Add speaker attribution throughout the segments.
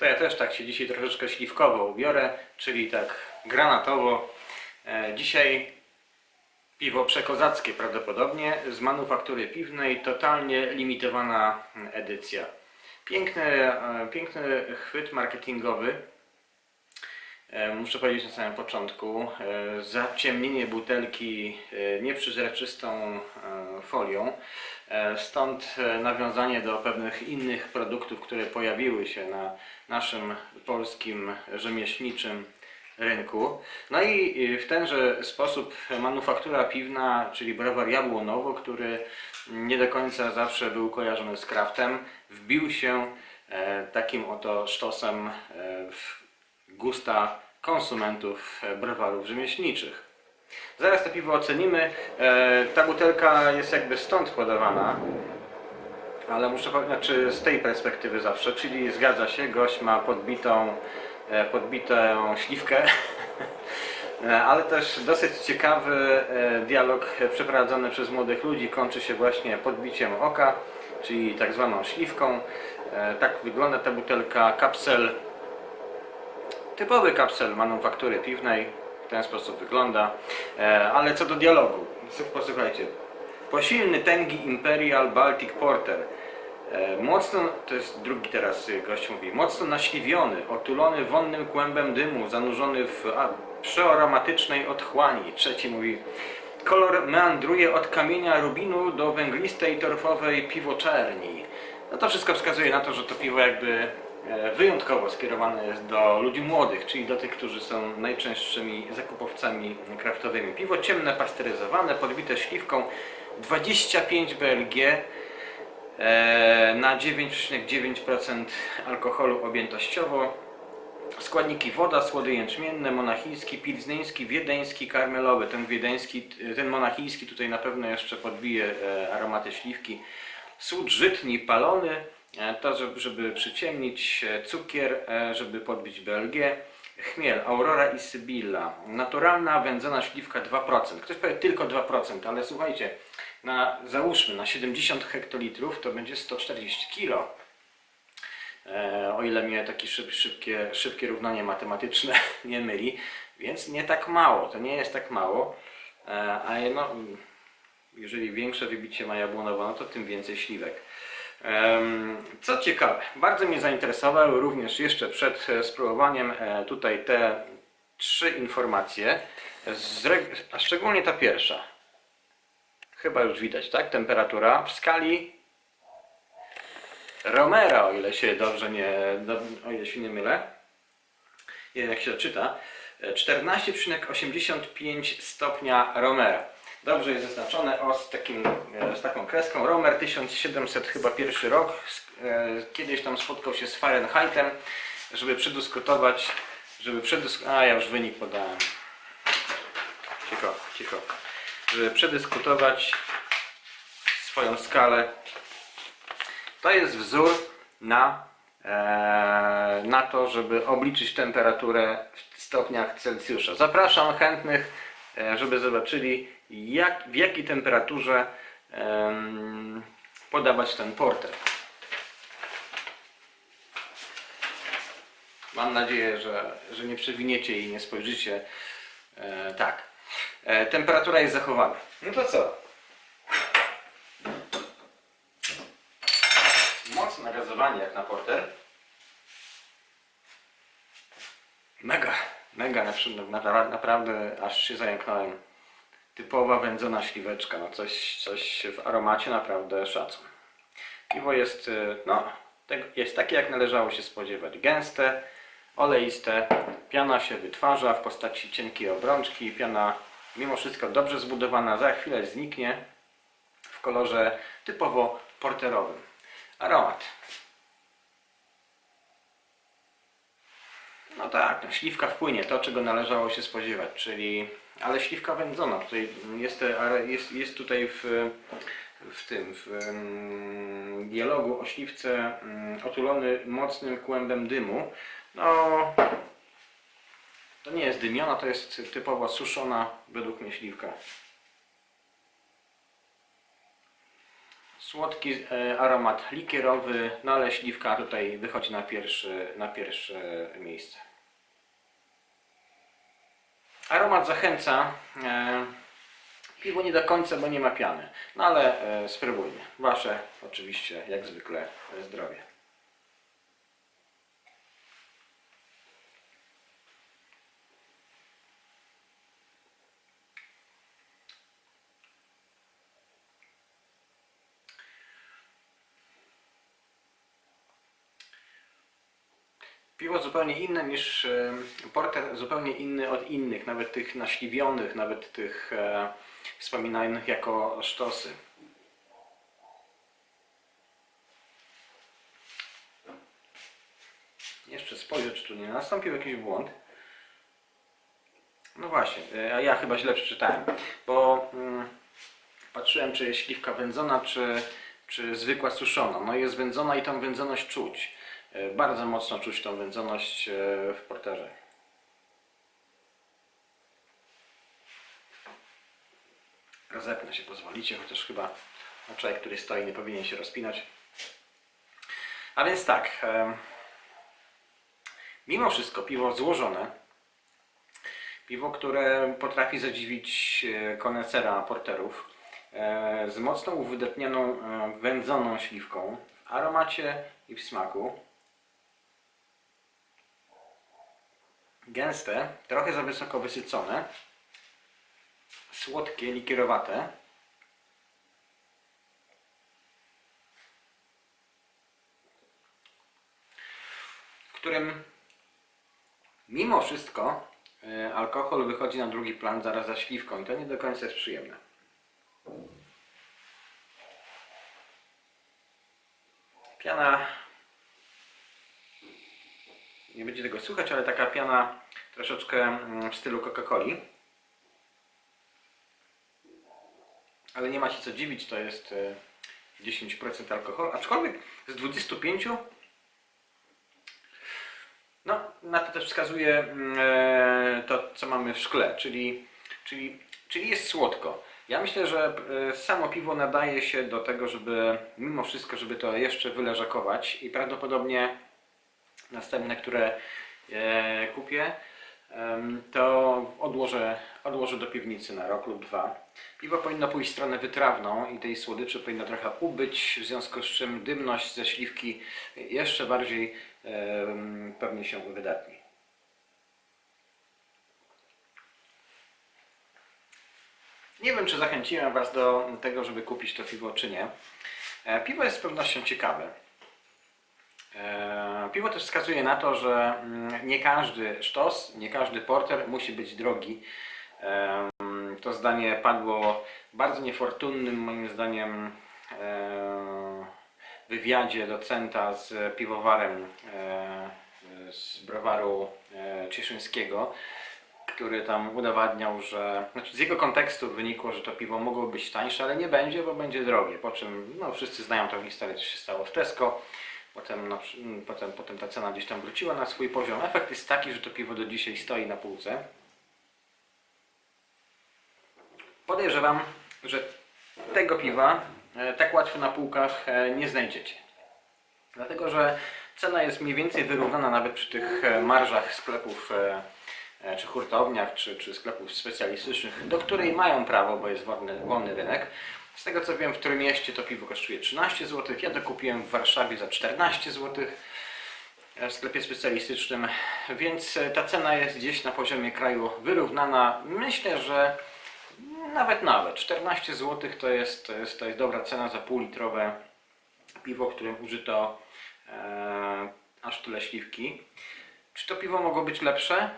Speaker 1: To ja też tak się dzisiaj troszeczkę śliwkowo ubiorę, czyli tak granatowo. E, dzisiaj piwo przekozackie prawdopodobnie z manufaktury piwnej, totalnie limitowana edycja. Piękny, e, piękny chwyt marketingowy. E, Muszę powiedzieć na samym początku, e, zaciemnienie butelki e, nieprzezroczystą e, folią, stąd nawiązanie do pewnych innych produktów, które pojawiły się na naszym polskim rzemieślniczym rynku. No i w tenże sposób manufaktura piwna, czyli browar Jabłonowo, który nie do końca zawsze był kojarzony z kraftem, wbił się takim oto sztosem w gusta konsumentów e, browarów rzemieślniczych. Zaraz to piwo ocenimy. E, ta butelka jest jakby stąd podawana, ale muszę powiedzieć, znaczy z tej perspektywy zawsze, czyli zgadza się, gość ma podbitą, e, podbitą śliwkę, ale też dosyć ciekawy dialog przeprowadzony przez młodych ludzi kończy się właśnie podbiciem oka, czyli tak zwaną śliwką. Tak wygląda ta butelka kapsel typowy kapsel manufaktury piwnej. W ten sposób wygląda. E, Ale co do dialogu, posłuchajcie. Posilny tęgi Imperial Baltic Porter. E, Mocno, to jest drugi teraz y, gość mówi, mocno naśliwiony, otulony wonnym kłębem dymu, zanurzony w a, przearomatycznej otchłani. Trzeci mówi, kolor meandruje od kamienia rubinu do węglistej torfowej piwoczerni. No to wszystko wskazuje na to, że to piwo jakby wyjątkowo skierowane jest do ludzi młodych, czyli do tych, którzy są najczęstszymi zakupowcami kraftowymi. Piwo ciemne, pasteryzowane, podbite śliwką 25 BLG e, na 9,9% alkoholu objętościowo. Składniki woda, słody jęczmienne, monachijski, pilzneński, wiedeński, karmelowy. Ten wiedeński, ten monachijski tutaj na pewno jeszcze podbije e, aromaty śliwki. Sód żytni palony, e, to żeby, przyciemnić, e, cukier, e, żeby podbić BLG. Chmiel, Aurora i Sybilla. Naturalna wędzona śliwka 2%. Ktoś powie tylko 2%, ale słuchajcie, na, załóżmy na 70 hektolitrów to będzie 140 kg. E, o ile mnie takie szyb, szybkie, szybkie równanie matematyczne nie myli, więc nie tak mało, to nie jest tak mało, e, a no, jeżeli większe wybicie ma jabłonowo, no to tym więcej śliwek. Co ciekawe, bardzo mnie zainteresowały również jeszcze przed e, spróbowaniem e, tutaj te trzy informacje, a szczególnie ta pierwsza. Chyba już widać, tak? Temperatura w skali Romera, o ile się dobrze nie, o ile się nie mylę. Nie wiem jak się czyta. E, 14,85 stopnia Romera. Dobrze jest zaznaczone o, z, takim, e, z taką kreską. Romer 1700 chyba pierwszy rok. E, Kiedyś tam spotkał się z Fahrenheitem, żeby przedyskutować, żeby przedysk... A ja już wynik podałem. Cicho, cicho. Żeby przedyskutować swoją skalę to jest wzór na, e, na to, żeby obliczyć temperaturę w stopniach Celsjusza. Zapraszam chętnych, żeby zobaczyli, jak, w jakiej temperaturze em, podawać ten porter. Mam nadzieję, że, że nie przewiniecie i nie spojrzycie. E, tak. E, temperatura jest zachowana. No to co? Mocne nagazowanie jak na porter. Mega, mega naprawdę, aż się zająknąłem. Typowa wędzona śliweczka, no coś, coś w aromacie naprawdę szacun. Piwo jest, y, no, jest takie jak należało się spodziewać. Gęste, oleiste, piana się wytwarza w postaci cienkiej obrączki. Piana mimo wszystko dobrze zbudowana, za chwilę zniknie w kolorze typowo porterowym. Aromat. No tak, no, śliwka wpłynie, to czego należało się spodziewać, czyli, ale śliwka wędzona, tutaj jest, jest, jest tutaj w, w tym, w mm, dialogu o śliwce mm, otulony mocnym kłębem dymu. No, to nie jest dymiona, to jest typowo suszona według mnie śliwka. Słodki e, aromat likierowy, no ale śliwka tutaj wychodzi na pierwszy, na pierwsze miejsce. Aromat zachęca. E, piwo nie do końca, bo nie ma piany. No ale e, spróbujmy. Wasze oczywiście, jak zwykle, zdrowie. Piwo zupełnie inne niż e, porter, zupełnie inny od innych, nawet tych naśliwionych, nawet tych e, wspominanych jako sztosy. Jeszcze spojrzę, czy tu nie nastąpił jakiś błąd. No właśnie, e, a ja chyba źle przeczytałem, bo mm, patrzyłem, czy jest śliwka wędzona, czy, czy zwykła suszona. No jest wędzona i tą wędzoność czuć. E, Bardzo mocno czuć tą wędzoność e, w porterze. Rozepnę się, pozwolicie, chociaż chyba no, człowiek, który stoi, nie powinien się rozpinać. A więc tak, mimo wszystko piwo złożone, piwo, które potrafi zadziwić e, konesera porterów, z mocno uwydatnioną wędzoną śliwką w aromacie i w smaku. Gęste, trochę za wysoko wysycone, słodkie, likierowate. W którym mimo wszystko e, alkohol wychodzi na drugi plan zaraz za śliwką i to nie do końca jest przyjemne. Piana nie będzie tego słychać, ale taka piana troszeczkę mm, w stylu Coca-Coli. Ale nie ma się co dziwić, to jest e, 10% alkoholu, aczkolwiek z 25 no, na to też wskazuje mm, e, to, co mamy w szkle, czyli, czyli, czyli jest słodko. Ja myślę, że e, samo piwo nadaje się do tego, żeby mimo wszystko, żeby to jeszcze wyleżakować i prawdopodobnie następne, które e, kupię, em, to odłożę, odłożę do piwnicy na rok lub dwa. Piwo powinno pójść w stronę wytrawną i tej słodyczy powinno trochę ubyć, w związku z czym dymność ze śliwki jeszcze bardziej pewnie się wydatni. Nie wiem, czy zachęciłem Was do tego, żeby kupić to piwo, czy nie. E, Piwo jest z pewnością ciekawe. E, Piwo też wskazuje na to, że mm, nie każdy sztos, nie każdy porter musi być drogi. E, To zdanie padło w bardzo niefortunnym, moim zdaniem, e, wywiadzie docenta z piwowarem z browaru Cieszyńskiego, który tam udowadniał, że znaczy z jego kontekstu wynikło, że to piwo mogło być tańsze, ale nie będzie, bo będzie drogie. Po czym no, wszyscy znają tę historię, co się stało w Tesco. Potem, no, przy- m, potem, potem ta cena gdzieś tam wróciła na swój poziom. Efekt jest taki, że to piwo do dzisiaj stoi na półce. Podejrzewam, że tego piwa e, tak łatwo na półkach e, nie znajdziecie. Dlatego, że cena jest mniej więcej wyrównana nawet przy tych e, marżach sklepów czy hurtowniach, czy, czy sklepów specjalistycznych, do której mają prawo, bo jest wolny, wolny rynek. Z tego co wiem, w którym mieście to piwo kosztuje 13 zł. Ja to kupiłem w Warszawie za 14 zł w sklepie specjalistycznym, więc e, ta cena jest gdzieś na poziomie kraju wyrównana. Myślę, że nawet nawet 14 zł to jest, to jest, to jest dobra cena za półlitrowe piwo, w którym użyto e, aż tyle śliwki. Czy to piwo mogło być lepsze?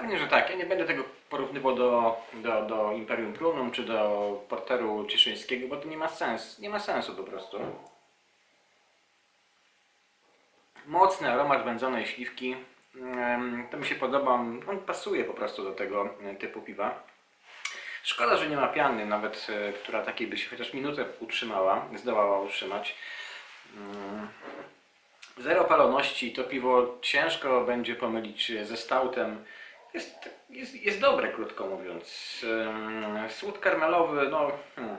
Speaker 1: Pewnie, że tak. Ja nie będę tego porównywał do, do, do Imperium Prunum czy do Porteru Cieszyńskiego, bo to nie ma sensu. Nie ma sensu po prostu. Mocny aromat wędzonej śliwki. To mi się podoba. On pasuje po prostu do tego e, typu piwa. Szkoda, że nie ma piany, nawet e, która takiej by się chociaż minutę utrzymała, zdołała utrzymać. Mm. Zero paloności, to piwo ciężko będzie pomylić ze stautem. Jest, jest, jest dobre, krótko mówiąc. Słód karmelowy, no. Hmm.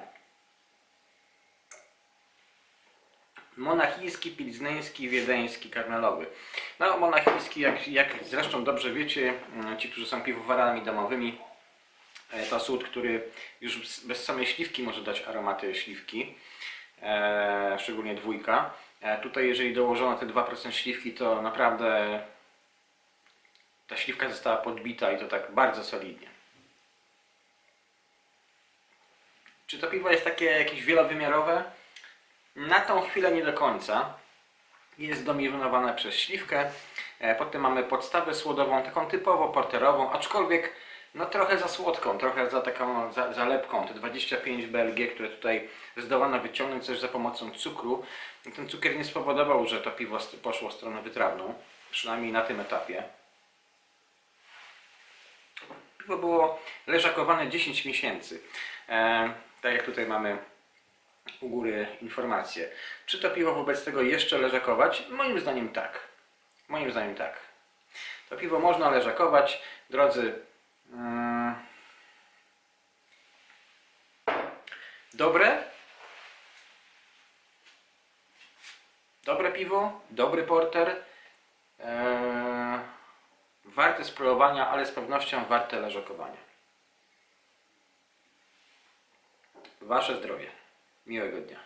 Speaker 1: Monachijski, pilzneński, wiedeński, karmelowy. No, monachijski, jak, jak zresztą dobrze wiecie, mm, ci, którzy są piwowarami domowymi, e, to sód, który już bez- bez samej śliwki może dać aromaty śliwki, e, szczególnie dwójka. E, tutaj, jeżeli dołożono te 2% śliwki, to naprawdę ta śliwka została podbita i to tak bardzo solidnie. Czy to piwo jest takie jakieś wielowymiarowe? Na tą chwilę nie do końca. Jest dominowane przez śliwkę. E, Potem mamy podstawę słodową, taką typowo porterową, aczkolwiek no trochę za słodką, trochę za taką za, za lepką. Te 25 BLG, które tutaj zdołano wyciągnąć też za pomocą cukru. Ten cukier nie spowodował, że to piwo poszło w stronę wytrawną, przynajmniej na tym etapie. Piwo było leżakowane 10 miesięcy. E, tak jak tutaj mamy u góry informacje. Czy to piwo wobec tego jeszcze leżakować? Moim zdaniem tak. Moim zdaniem tak. To piwo można leżakować. Drodzy, mm, dobre. Dobre piwo, dobry porter. Eee, warte spróbowania, ale z pewnością warte leżakowania. Wasze zdrowie. Miłego dnia.